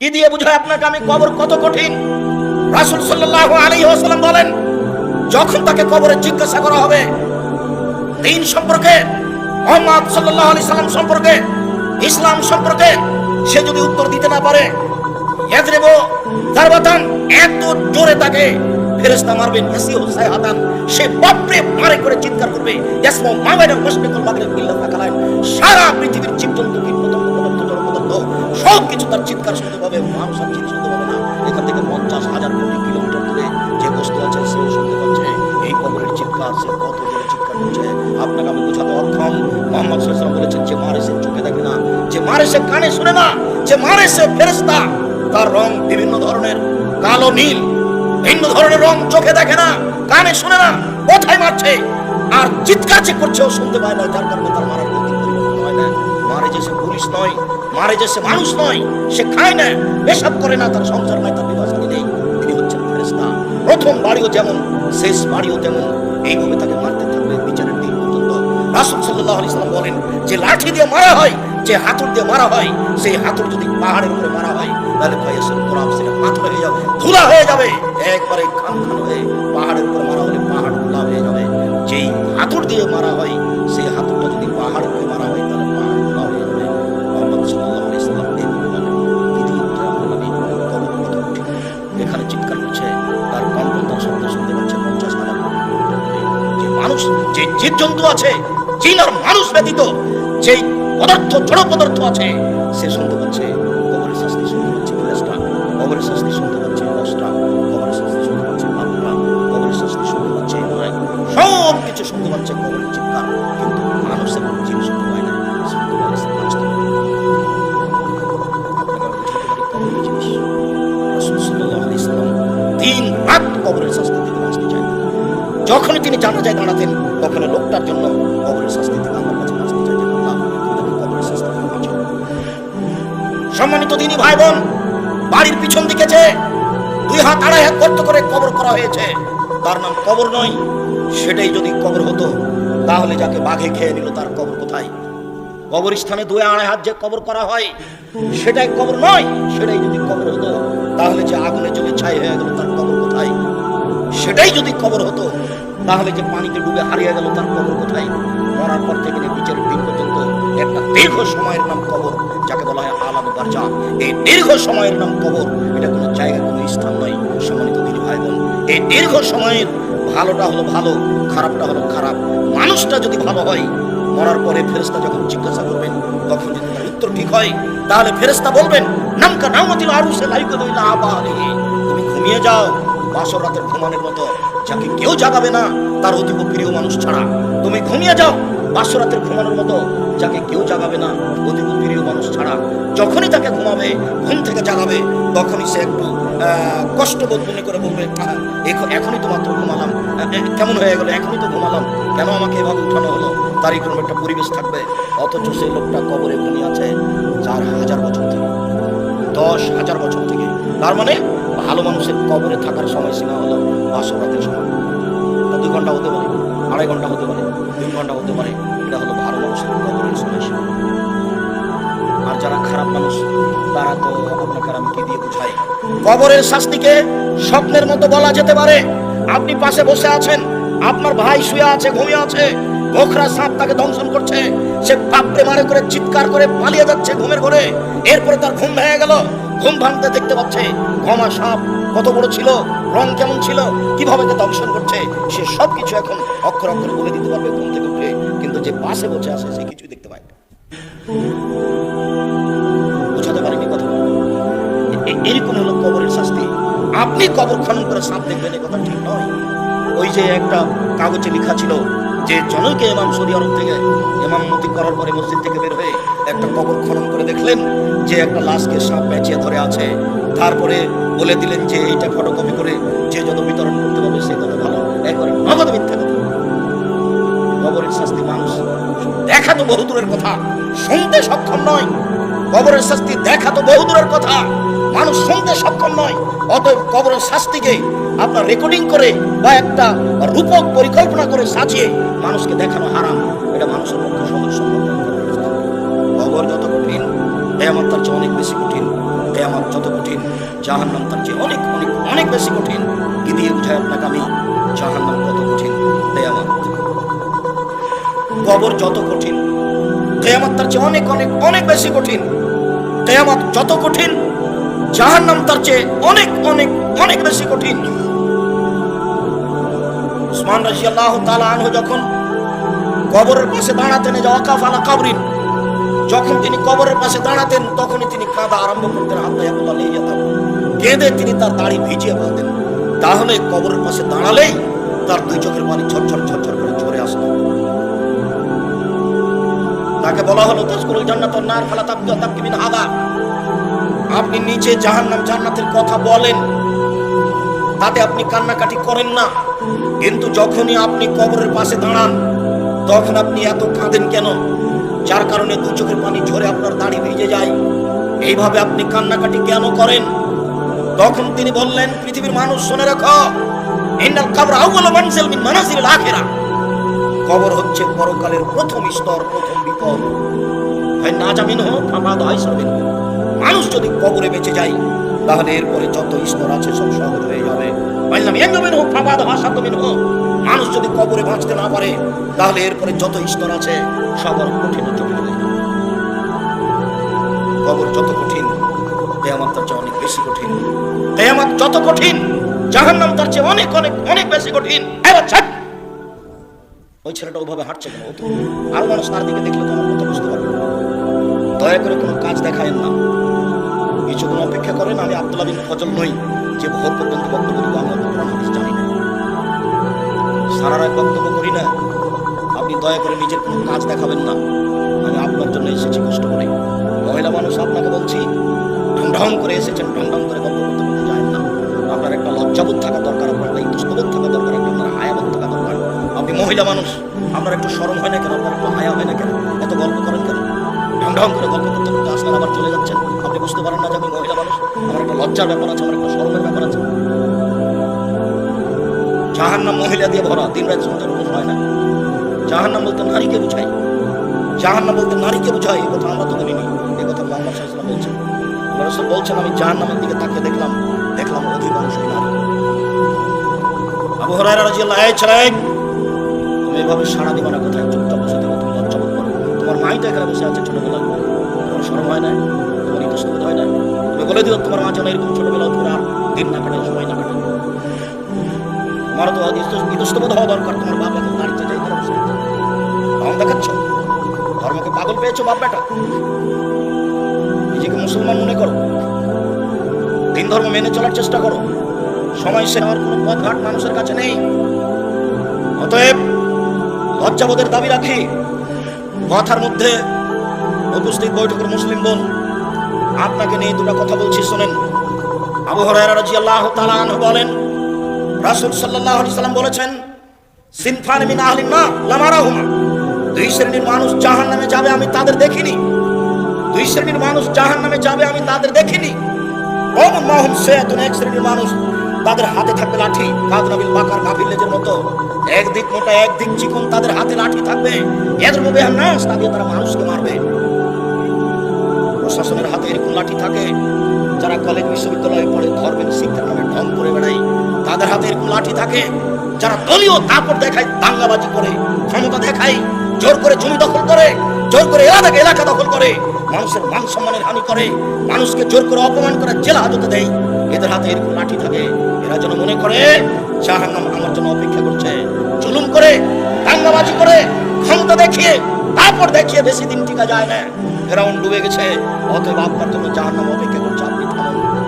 কি দিয়ে বুঝায় আপনাকে আমি কবর কত কঠিন? রাসূল সাল্লাল্লাহু আলাইহি ওয়াসাল্লাম বলেন, যখন তাকে কবরে জিজ্ঞাসা করা হবে, দিন সম্পর্কে, মোহাম্মদ সাল্লাল্লাহু আলাইহি সাল্লাম সম্পর্কে, ইসলাম সম্পর্কে, সে যদি উত্তর দিতে না পারে, ইয়াজরিব দারবাতান, এত জোরে তাকে ফেরেশতা মারবেন ইয়াসিউ সাইহাতান, সে বাপরে মারে করে চিৎকার করবে, ইয়াসমু মাওয়াইনা মুশরিকুল মাগরিব ইল্লা ফাকালাইন, সারা পৃথিবীর জীবজন্তু সব কিছু তার চিৎকার শুনতে পাবে মানুষ আর চিৎ শুনতে পাবে না। এখান থেকে পঞ্চাশ হাজার কোটি কিলোমিটার দূরে যে বস্তু আছে, সেও শুনতে পাচ্ছে। এই কবরের চিৎকার, সে কত জোরে চিৎকার করছে। আপনাকে আমি বোঝাতে অক্ষম। মোহাম্মদ সাল্লাল্লাহু বলেছেন, যে মারে সে চোখে দেখে না, যে মারে সে কানে শুনে না, যে মারে সে ফেরেশতা, তার রং বিভিন্ন ধরনের, কালো নীল, ভিন্ন ধরনের রং চোখে দেখে না, কানে শুনে না, কোথায় মারছে? আর চিৎকার যে করছে, ও শুনতে পায় না, যার কারণে তার মারার হয় না। মারে যে সে পুলিশ নয় মারে যে সে মানুষ নয়, সে খায় না, পেশাব করে না, তার সংসার নাই তার বিবাহ নেই। তিনি হচ্ছেন ফেরেশতা। প্রথম বাড়িও যেমন, শেষ বাড়িও তেমন। এইভাবে তাকে মারতে থাকবে বিচারের দিন পর্যন্ত রাসূল সাল্লাল্লাহু আলাইহি সাল্লাম বলেন, যে লাঠি দিয়ে মারা হয়, যে হাতুড় দিয়ে মারা হয়, সেই হাতুর যদি পাহাড়ের উপরে মারা হয়, তাহলে ফয়াসুল কোরআন সেটা পাথর হয়ে যাবে, ধুলা হয়ে যাবে। একবারে খান খান হয়ে পাহাড়ের উপরে মারা হলে পাহাড় ধুলা হয়ে যাবে। যেই হাতুড় দিয়ে মারা হয় যে জীবজন্তু আছে জিন আর মানুষ ব্যতীত যে পদার্থ, জড় পদার্থ আছে, সে শুনতে পাচ্ছে কবরের শাস্তি, শুনতে পাচ্ছে ফেরেশতা, কবরের শাস্তি শুনতে পাচ্ছে দশটা কবরের শাস্তি শুনতে পাচ্ছে মাত্রা কবরের শাস্তি শুনতে পাচ্ছে সব কিছু শুনতে পাচ্ছে কবরের চিৎকার। কিন্তু যখনই তিনি জানা যায় দাঁড়াতেন তখন লোকটার জন্য কবরের শাস্তি আমার কাছে বাঁচতে চাই যে আল্লাহ কবরের শাস্তি সম্মানিত দিনী ভাই বোন বাড়ির পিছন দিকে যে দুই হাত, আড়াই হাত গর্ত করে কবর করা হয়েছে, তার নাম কবর নয়, সেটাই যদি কবর হতো, তাহলে যাকে বাঘে খেয়ে নিল তার কবর কোথায়? কবরস্থানে দুই আড়াই হাত যে কবর করা হয়, সেটাই কবর নয়, সেটাই যদি কবর হতো, তাহলে যে আগুনে চলে ছাই হয়ে গেল তার কবর কোথায়? সেটাই যদি কবর হতো তাহলে যে পানিতে ডুবে হারিয়ে গেল তার কবর কোথায়? মরার পর থেকে নিয়ে বিচারের দিন পর্যন্ত একটা দীর্ঘ সময়ের নাম কবর, যাকে বলা হয় আলাম বারজা এই দীর্ঘ সময়ের নাম কবর, এটা কোনো জায়গা কোনো স্থান নয়, সম্মানিত দিন ভাই বোন এই দীর্ঘ সময়ের ভালোটা হলো ভালো, খারাপটা হলো খারাপ। মানুষটা যদি ভালো হয়, মরার পরে ফেরেস্তা যখন জিজ্ঞাসা করবেন, তখন যদি তার উত্তর ঠিক হয়, তাহলে ফেরেস্তা বলবেন, নামকা নামতিল আরুসে লাইকে দইলা আবা তুমি ঘুমিয়ে যাও, বাসর রাতের ঘুমানোর মতো। যাকে কেউ জাগাবে না তার অতীব প্রিয় মানুষ ছাড়া। তুমি ঘুমিয়ে যাও বাসর রাতের ঘুমানোর মতো যাকে কেউ জাগাবে না অতীব প্রিয় মানুষ ছাড়া। যখনই তাকে ঘুমাবে ঘুম থেকে জাগাবে তখনই সে একটু কষ্ট বোধ মনে করে বলবে "আহা, এখনই তো মাত্র ঘুমালাম। কেমন হয়ে গেল? এখনই তো ঘুমালাম। কেন আমাকে এভাবে উঠানো হলো? তার এরকম একটা পরিবেশ থাকবে। অথচ সেই লোকটা কবরে ঘুমিয়ে আছে চার হাজার বছর থেকে। দশ হাজার বছর থেকে। তার মানে ভালো মানুষের কবরে থাকার সময়সীমা হলো বাসর রাতের সময় দুই ঘণ্টা হতে পারে, আড়াই ঘণ্টা হতে পারে, তিন ঘণ্টা হতে পারে, এটা হলো ভালো মানুষের কবরের সময়সীমা আর যারা খারাপ মানুষ, তারা তো আপনাকে আমি কি দিয়ে বুঝাই কবরের শাস্তিকে স্বপ্নের মতো বলা যেতে পারে। আপনি পাশে বসে আছেন, আপনার ভাই শুয়ে আছে, ঘুমিয়ে আছে গোখরা সাপ তাকে দংশন করছে। সে বাপরে মারে করে চিৎকার করে পালিয়ে যাচ্ছে ঘুমের ঘরে। এরপরে তার ঘুম ভেঙে গেল। ঘুম ভাঙতে দেখতে পাচ্ছে ঘমা সাপ কত বড় ছিল, রং কেমন ছিল, কীভাবে তা দংশন করছে, সে সব কিছু এখন অক্ষর অক্ষরে বলে দিতে পারবে ঘুম থেকে উঠে। কিন্তু যে পাশে বসে আসে সে কিছুই দেখতে পায় বোঝাতে পারিনি কথা। এরকম হলো কবরের শাস্তি। আপনি কবর খনন করে সাপ দেখবেন কথা ঠিক নয়। ওই যে একটা কাগজে লেখা ছিল যে জনকে ইমাম সৌদি আরব থেকে ইমামতি করার পরে মসজিদ থেকে বের হয়ে একটা কবর খনন করে দেখলেন যে একটা লাশকে সাপ পেঁচিয়ে ধরে আছে। তারপরে বলে দিলেন যে এইটা ফটোকপি করে যে যত বিতরণ করতে পারবে সে তত ভালো। একবারে নগদ মিথ্যা কথা। কবরের শাস্তি মানুষ দেখা তো বহু দূরের কথা, শুনতে সক্ষম নয়। কবরের শাস্তি দেখা তো বহু দূরের কথা, মানুষ শুনতে সক্ষম নয়। অতএব কবরের শাস্তিকে আপনার রেকর্ডিং করে বা একটা রূপক পরিকল্পনা করে সাজিয়ে মানুষকে দেখানো হারাম। এটা মানুষের পক্ষে সহজ সম্ভব যত কঠিন, কেয়ামত তার চেয়ে অনেক বেশি কঠিন, কেয়ামত যত কঠিন, জাহান্নাম তার চেয়ে অনেক অনেক অনেক বেশি কঠিন। কি বুঝায় আপনাকে আমি? জাহান্নাম কত কঠিন, কেয়ামত। কবর যত কঠিন, কেয়ামত তার চেয়ে অনেক অনেক অনেক বেশি কঠিন। কেয়ামত যত কঠিন, জাহান্নাম তার চেয়ে অনেক অনেক অনেক বেশি কঠিন। উসমান রাজিয়াল্লাহু তাআলা আনহু যখন কবরের পাশে দাঁড়াতেন যে ওয়াকাফ আলা কাবরিন, যখন তিনি কবরের পাশে দাঁড়াতেন, তখনই তিনি কাঁদা আরম্ভ করতেন হাতে লেগে যেতাম। কেঁদে তিনি তার দাড়ি ভিজিয়ে ফেলতেন। তাহলে কবরের পাশে দাঁড়ালেই তার দুই চোখের পানি ঝরঝর ঝরঝর করে ঝরে আসতো। তাকে বলা হলো, তাজকুরুল জান্নাত নার, ফালা তাবকি তাবকি মিন হাদা। আপনি নিচে জাহান্নাম জান্নাতের কথা বলেন, তাতে আপনি কান্নাকাটি করেন না। কিন্তু যখনই আপনি কবরের পাশে দাঁড়ান, তখন আপনি এত কাঁদেন কেন? যার কারণে দু চোখের পানি ঝরে আপনার দাড়ি ভিজে যায়। এইভাবে আপনি কান্নাকাটি কেন করেন? তখন তিনি বললেন, পৃথিবীর মানুষ শুনে রাখো, ইন্নাল কবর আউয়াল মানজিল মিন মানাজিল কবর হচ্ছে পরকালের প্রথম স্তর, প্রথম বিপদ। হয় না জামিন হোক সাবিন মানুষ যদি কবরে বেঁচে যায় তাহলে এরপরে যত স্তর আছে সব সহজ হয়ে যাবে। মানুষ যদি কবরে বাঁচতে না পারে, তাহলে এরপরে যত স্তর আছে সব কঠিন জটিল হয়ে যাবে কবর যত কঠিন, কেয়ামত তার চেয়ে অনেক বেশি কঠিন। কেয়ামত যত কঠিন, জাহান্নাম তার চেয়ে অনেক অনেক অনেক বেশি কঠিন। ওই ছেলেটা ওভাবে হাঁটছে কেন? আরও মানুষ তার দিকে দেখলে তো আমার বুঝতে পারবে। দয়া করে কোনো কাজ দেখায়েন না। কিছুক্ষণ অপেক্ষা করেন, আমি আব্দুল্লাহ বিন ফজল নই। যে ভোর পর্যন্ত বক্তব্য দেবো আমি কোনো হাদিস জানি না। সারা রায় বক্তব্য করি না। আপনি দয়া করে নিজের কোনো কাজ দেখাবেন না। আমি আপনার জন্য লজ্জার ব্যাপার আছে, আমার সরমের ব্যাপার আছে। জাহান্নাম মহিলা দিয়ে ভরা, দিন রাত মানুষ হয় না। জাহান্নাম বলতে নারীকে বুঝাই জাহান্নাম বলতে নারীকে বুঝাই এই কথা আমরা তো বলিনি এই কথা মোহাম্মদ সাল্লাম বলছেন। আল্লাহ বলছেন, আমি জাহান্নামের দিকে তাকিয়ে দেখলাম দেখলাম অধিকাংশই নারী। আবু আনহু ছেলে তুমি এভাবে সারা দিবানা কোথায়? চুপচাপ বসে তুমি করো তোমার মাই তো এখানে বসে আছে ছোটবেলা তোমার শরম হয় না তোমার হয় না? তুমি বলে দিও তোমার মা যেন এরকম ছোটবেলা তোমার আর দিন না কাটে সময় না কাটে তোমারও তো ইতস্ত- ইতস্তবোধ হওয়া দরকার, তোমার বাপ এখন দাঁড়িয়ে যাই আছে। ধর্ম দেখাচ্ছ? ধর্মকে পাগল পেয়েছ বাপ বেটা? নিজেকে মুসলমান মনে করো। দিন ধর্ম মেনে চলার চেষ্টা করো। সময় সে আর কোনো পথ ঘাট মানুষের কাছে নেই। অতএব লজ্জাবোধের দাবি রাখি। কথার মধ্যে উপস্থিত বৈঠকের মুসলিম বোন আপনাকে নিয়ে দুটো কথা বলছি, শোনেন। আবু হরায়রা রাদিয়াল্লাহু তাআলা আনহু বলেন, রাসূল আলাইহি সাল্লাম বলেছেন, সিনফান মিন আহলিন নার লামারাহুমা। দুই শ্রেণির মানুষ জাহান্নামে যাবে আমি তাদের দেখিনি। দুই শ্রেণির মানুষ জাহান্নামে যাবে আমি তাদের দেখিনি। ওম মাহুম সায়াতুন। এক শ্রেণির মানুষ তাদের হাতে থাকবে লাঠি। কাদনাবিল বাকার গাফিলেজের মতো। একদিক মোটা একদিক চিকন তাদের হাতে লাঠি থাকবে। এদের মুখে নাস তা দিয়ে তারা মানুষকে মারবে। প্রশাসনের হাতে এরকম লাঠি থাকে, যারা কলেজ বিশ্ববিদ্যালয়ে পড়ে, ধর্মের শিক্ষার নামে ঢং করে বেড়ায়। তাদের হাতে এরকম লাঠি থাকে, যারা দলীয় তাপর দেখায়, দাঙ্গাবাজি করে, ক্ষমতা দেখায়, জোর করে জমি দখল করে, জোর করে এলাকাকে এলাকা দখল করে, মানুষের মান সম্মানের হানি করে, মানুষকে জোর করে অপমান করে জেলা হাজতে দেয়। এদের হাতে এরকম লাঠি থাকে। এরা যেন মনে করে, জাহান্নাম আমার জন্য অপেক্ষা করছে। জুলুম করে, দাঙ্গাবাজি করে, ক্ষমতা দেখিয়ে তারপর দেখিয়ে বেশি দিন টিকা যায় না। ফেরাউন ডুবে গেছে। অতএব আপনার জন্য জাহান্নাম অপেক্ষা করছে আপনি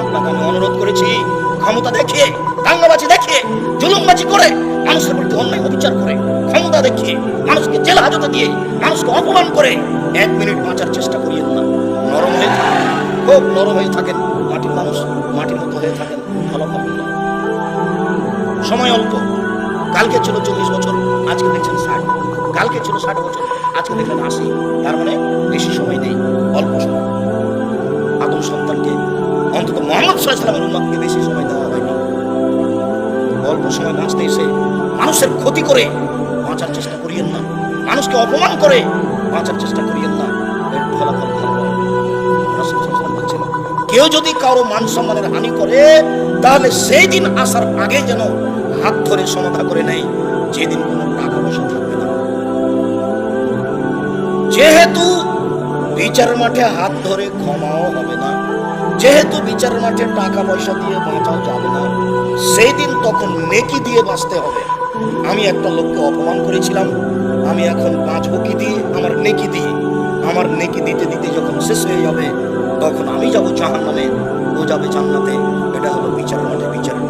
আপনাকে আমি অনুরোধ করেছি, ক্ষমতা দেখিয়ে, দাঙ্গাবাজি দেখিয়ে, জুলুমবাজি করে, মানুষের বিরুদ্ধে অন্যায় অবিচার করে, ক্ষমতা দেখিয়ে, মানুষকে জেল হাজতে দিয়ে, মানুষকে অপমান করে, এক মিনিট বাঁচার চেষ্টা করিয়েন না। নরম হয়ে থাকেন। খুব নরম হয়ে থাকেন। মাটির মানুষ মাটির মতো হয়ে থাকেন। ভালো পাবেন না। সময় অল্প। কালকে ছিল চল্লিশ বছর, আজকে দেখছেন ষাট। কালকে ছিল ষাট বছর। আজকে দেখলেন আশি তার মানে বেশি সময় নেই, অল্প সময়। আদম সন্তানকে অন্তত মোহাম্মদ সাল্লামের উন্মাদকে বেশি সময় দেওয়া হয়নি। অল্প সময় বাঁচতে এসে মানুষের ক্ষতি করে বাঁচার চেষ্টা করিয়েন না। মানুষকে অপমান করে বাঁচার চেষ্টা করিয়েন না। ফলাফল কেউ যদি কারও মান সম্মানের হানি করে, তাহলে সেই দিন আসার আগে যেন হাত ধরে সমাধা করে নেয়। যেদিন কোনো যেহেতু বিচার মাঠে হাত ধরে ক্ষমাও হবে না, যেহেতু বিচার মাঠে টাকা পয়সা দিয়ে বাঁচাও যাবে না সেই দিন তখন নেকি দিয়ে বাঁচতে হবে। আমি একটা লোককে অপমান করেছিলাম, আমি এখন বাঁচবো কি দিয়ে? আমার নেকি দিয়ে। আমার নেকি দিতে দিতে যখন শেষ হয়ে যাবে, তখন আমি যাব জাহান নামে ও যাবে জান্নাতে। এটা হলো বিচার মাঠে বিচারের